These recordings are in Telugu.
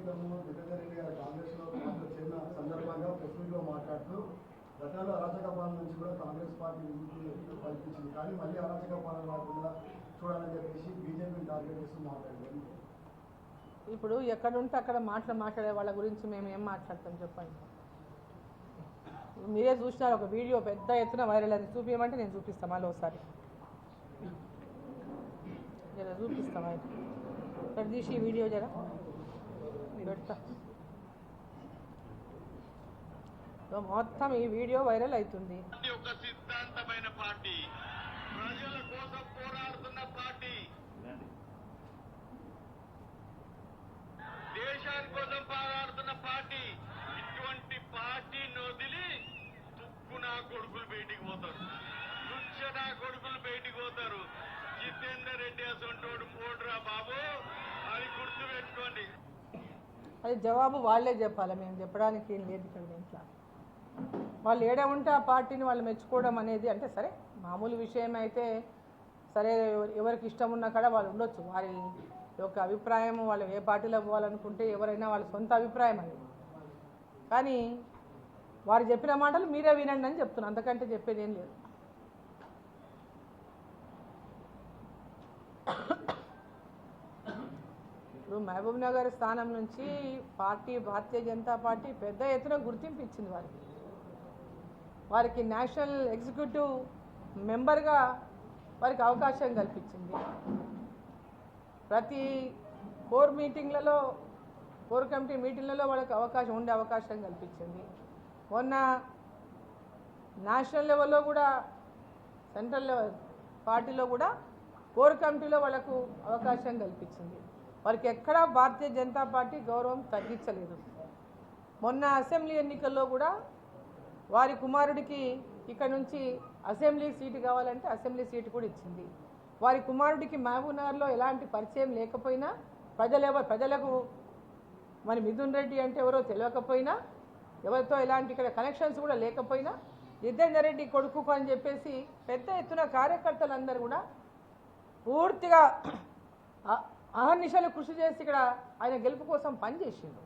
క్రితము జితేందర్ గారు కాంగ్రెస్లో చిన్న సందర్భంగా ప్రెస్ మీట్లో మాట్లాడుతూ గతంలో అరాచక పాలన నుంచి కూడా కాంగ్రెస్ పార్టీ విముక్తి కల్పించింది. కానీ మళ్ళీ అరాచక పాలన రాకుండా చూడాలని చెప్పేసి బీజేపీని టార్గెట్ చేస్తూ మాట్లాడారు. ఇప్పుడు ఎక్కడుంటే అక్కడ మాటలు మాట్లాడే వాళ్ళ గురించి మేము ఏం మాట్లాడతాం చెప్పండి? మీరే చూసినారు ఒక వీడియో పెద్ద ఎత్తున వైరల్ అది చూపించమంటే నేను చూపిస్తాను మళ్ళీ ఒకసారి. జర చూపిస్తాం ఆయన ఇక్కడ తీసి వీడియో జర. పెడతా. మొత్తం ఈ వీడియో వైరల్ అవుతుంది. పార్టీ ఒక సిద్ధాంతమైన పార్టీ ప్రజల కోసం పోరాడుతున్న పార్టీ. దేశాని కోసం పోరాడుతున్న పార్టీ. ఇటువంటి పార్టీని వదిలి తుక్కు నా కొడుకులు బయటికి పోతారు. తుచ్చ నా కొడుకులు బయటికి పోతారు. జితేందర్ రెడ్డి అసంటోడు పోడురా బాబు అది గుర్తు పెట్టుకోండి అది జవాబు వాళ్ళే చెప్పాలి. మేము చెప్పడానికి ఏం లేదు ఇక్కడ దీంట్లో వాళ్ళు ఏడ ఉంటే ఆ పార్టీని వాళ్ళు మెచ్చుకోవడం అనేది అంటే సరే మామూలు విషయం అయితే సరే ఎవరికి ఇష్టం ఉన్నా కూడా వాళ్ళు ఉండొచ్చు. వారి యొక్క అభిప్రాయం వాళ్ళు ఏ పార్టీలో పోవాలనుకుంటే ఎవరైనా వాళ్ళ సొంత అభిప్రాయం అది. కానీ వారు చెప్పిన మాటలు మీరే వినండి అని చెప్తున్నాను అంతకంటే చెప్పేది ఏం లేదు ఇప్పుడు మహబూబ్ నగర్ స్థానం నుంచి పార్టీ భారతీయ జనతా పార్టీ పెద్ద ఎత్తున గుర్తింపు ఇచ్చింది వారికి. వారికి నేషనల్ ఎగ్జిక్యూటివ్ మెంబర్గా వారికి అవకాశం కల్పించింది. ప్రతి కోర్ మీటింగ్లలో కోర్ కమిటీ మీటింగ్లలో వాళ్ళకి అవకాశం ఉండే అవకాశం కల్పించింది. మొన్న నేషనల్ లెవెల్లో కూడా సెంట్రల్ లెవెల్ పార్టీలో కూడా కోర్ కమిటీలో వాళ్ళకు అవకాశం కల్పించింది. వారికి ఎక్కడా భారతీయ జనతా పార్టీ గౌరవం తగ్గించలేదు. మొన్న అసెంబ్లీ ఎన్నికల్లో కూడా వారి కుమారుడికి ఇక్కడ నుంచి అసెంబ్లీ సీటు కావాలంటే అసెంబ్లీ సీటు కూడా ఇచ్చింది. వారి కుమారుడికి మహబూబ్నగర్లో ఎలాంటి పరిచయం లేకపోయినా ప్రజలు ఎవరు ప్రజలకు మరి మిథున్ రెడ్డి అంటే ఎవరో తెలియకపోయినా ఎవరితో ఎలాంటి ఇక్కడ కనెక్షన్స్ కూడా లేకపోయినా జితేందర్ రెడ్డి కొడుకు అని చెప్పేసి పెద్ద ఎత్తున కార్యకర్తలందరూ కూడా పూర్తిగా అహర్నిశలు కృషి చేసి ఇక్కడ ఆయన గెలుపు కోసం పనిచేసిండు.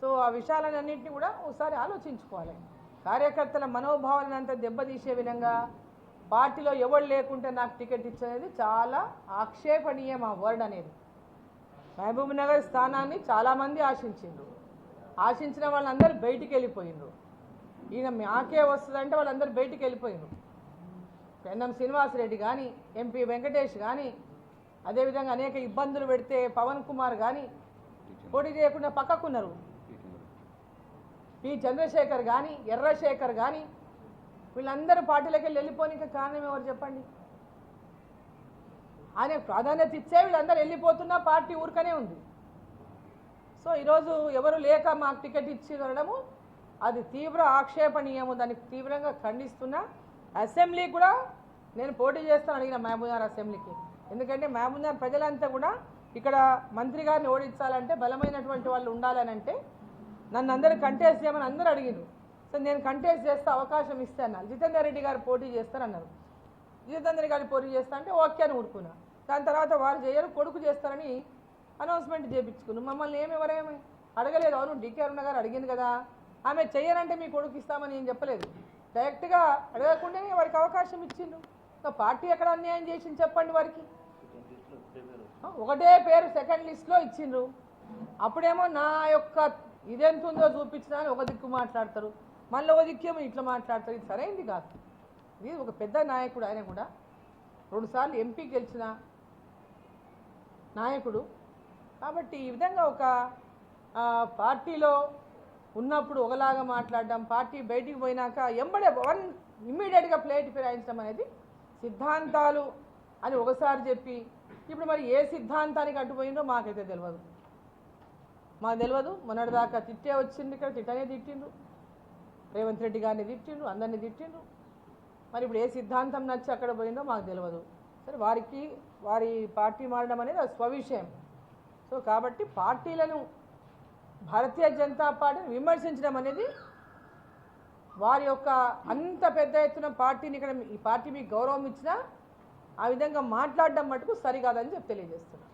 సో ఆ విషయాలన్నింటినీ కూడా ఒకసారి ఆలోచించుకోవాలి. కార్యకర్తల మనోభావాలను అంతా దెబ్బతీసే విధంగా పార్టీలో ఎవరు లేకుంటే నాకు టికెట్ ఇచ్చేది చాలా ఆక్షేపణీయం ఆ వర్డ్ అనేది. మహబూబ్ నగర్ స్థానాన్ని చాలామంది ఆశించిండ్రు. ఆశించిన వాళ్ళందరూ బయటికి వెళ్ళిపోయిండ్రు. ఈయన మాకే వస్తుందంటే వాళ్ళందరూ బయటికి వెళ్ళిపోయిండ్రు. పెన్నం శ్రీనివాసరెడ్డి కానీ ఎంపీ వెంకటేష్ కానీ అదేవిధంగా అనేక ఇబ్బందులు పెడితే పవన్ కుమార్ కానీ పోటీ చేయకుండా పక్కకున్నారు. పి. చంద్రశేఖర్ కానీ ఎర్రశేఖర్ కానీ వీళ్ళందరూ పార్టీలోకి వెళ్ళి వెళ్ళిపోనికి కారణం ఎవరు చెప్పండి? ఆయన ప్రాధాన్యత ఇచ్చే వీళ్ళందరూ వెళ్ళిపోతున్నా పార్టీ ఊరికనే ఉంది. సో ఈరోజు ఎవరు లేక మాకు టికెట్ ఇచ్చి వెళ్ళడము అది తీవ్ర ఆక్షేపణీయము. దానికి తీవ్రంగా ఖండిస్తున్నా. అసెంబ్లీ కూడా నేను పోటీ చేస్తాను అడిగిన మహబూబ్నగర్ అసెంబ్లీకి. ఎందుకంటే మహబూబ్నగర్ ప్రజలంతా కూడా ఇక్కడ మంత్రి గారిని ఓడించాలంటే బలమైనటువంటి వాళ్ళు ఉండాలని అంటే నన్ను అందరూ కంటెస్ట్ చేయమని అందరూ అడిగారు సో నేను కంటెస్ట్ చేస్తే అవకాశం ఇస్తే జితేందర్ రెడ్డి గారు పోటీ చేస్తారన్నారు. జితేందర్ గారు పోటీ చేస్తా అంటే ఓకే అని ఊరుకున్నా. దాని తర్వాత వారు చేయరు కొడుకు చేస్తారని అనౌన్స్మెంట్ చేయించుకున్నాం మమ్మల్ని ఏమి ఎవరేమి అడగలేదు. అవును డీకే అరుణ గారు అడిగింది కదా. ఆమె చెయ్యనంటే మీ కొడుకు ఇస్తామని ఏం చెప్పలేదు. డైరెక్ట్గా అడగకుండానే వారికి అవకాశం ఇచ్చిండు పార్టీ ఎక్కడ అన్యాయం చేసింది చెప్పండి వారికి. ఒకటే పేరు సెకండ్ లిస్ట్లో ఇచ్చిండ్రు. అప్పుడేమో నా యొక్క ఇదెంత ఉందో చూపించినా అని ఒక దిక్కు మాట్లాడతారు. మళ్ళీ ఒక దిక్కేమో ఇట్లా మాట్లాడతారు. ఇది సరైంది కాదు. ఇది ఒక పెద్ద నాయకుడు ఆయన కూడా రెండుసార్లు ఎంపీ గెలిచిన నాయకుడు. కాబట్టి ఈ విధంగా ఒక పార్టీలో ఉన్నప్పుడు ఒకలాగా మాట్లాడడం పార్టీ బయటికి పోయినాక ఎంబడే వన్ ఇమ్మీడియట్గా ప్లేట్ ఫిరాయించడం అనేది సిద్ధాంతాలు అని ఒకసారి చెప్పి ఇప్పుడు మరి ఏ సిద్ధాంతానికి అడ్డుపోయిందో మాకైతే తెలియదు మాకు తెలియదు మొన్నటిదాకా తిట్టే వచ్చింది ఇక్కడ తిట్టనే తిట్టిండ్రు రేవంత్ రెడ్డి గారిని తిట్టిండ్రు అందరినీ తిట్టిండ్రు మరి ఇప్పుడు ఏ సిద్ధాంతం నచ్చి అక్కడ పోయిందో మాకు తెలియదు సరే వారికి వారి పార్టీ మారడం అనేది అది స్వవిషయం. సో కాబట్టి పార్టీలను భారతీయ జనతా పార్టీని విమర్శించడం అనేది వారి యొక్క అంత పెద్ద ఎత్తున పార్టీని ఇక్కడ ఈ పార్టీ మీకు గౌరవం ఇచ్చినా ఆ విధంగా మాట్లాడడం మటుకు సరికాదని చెప్పి తెలియజేస్తున్నాను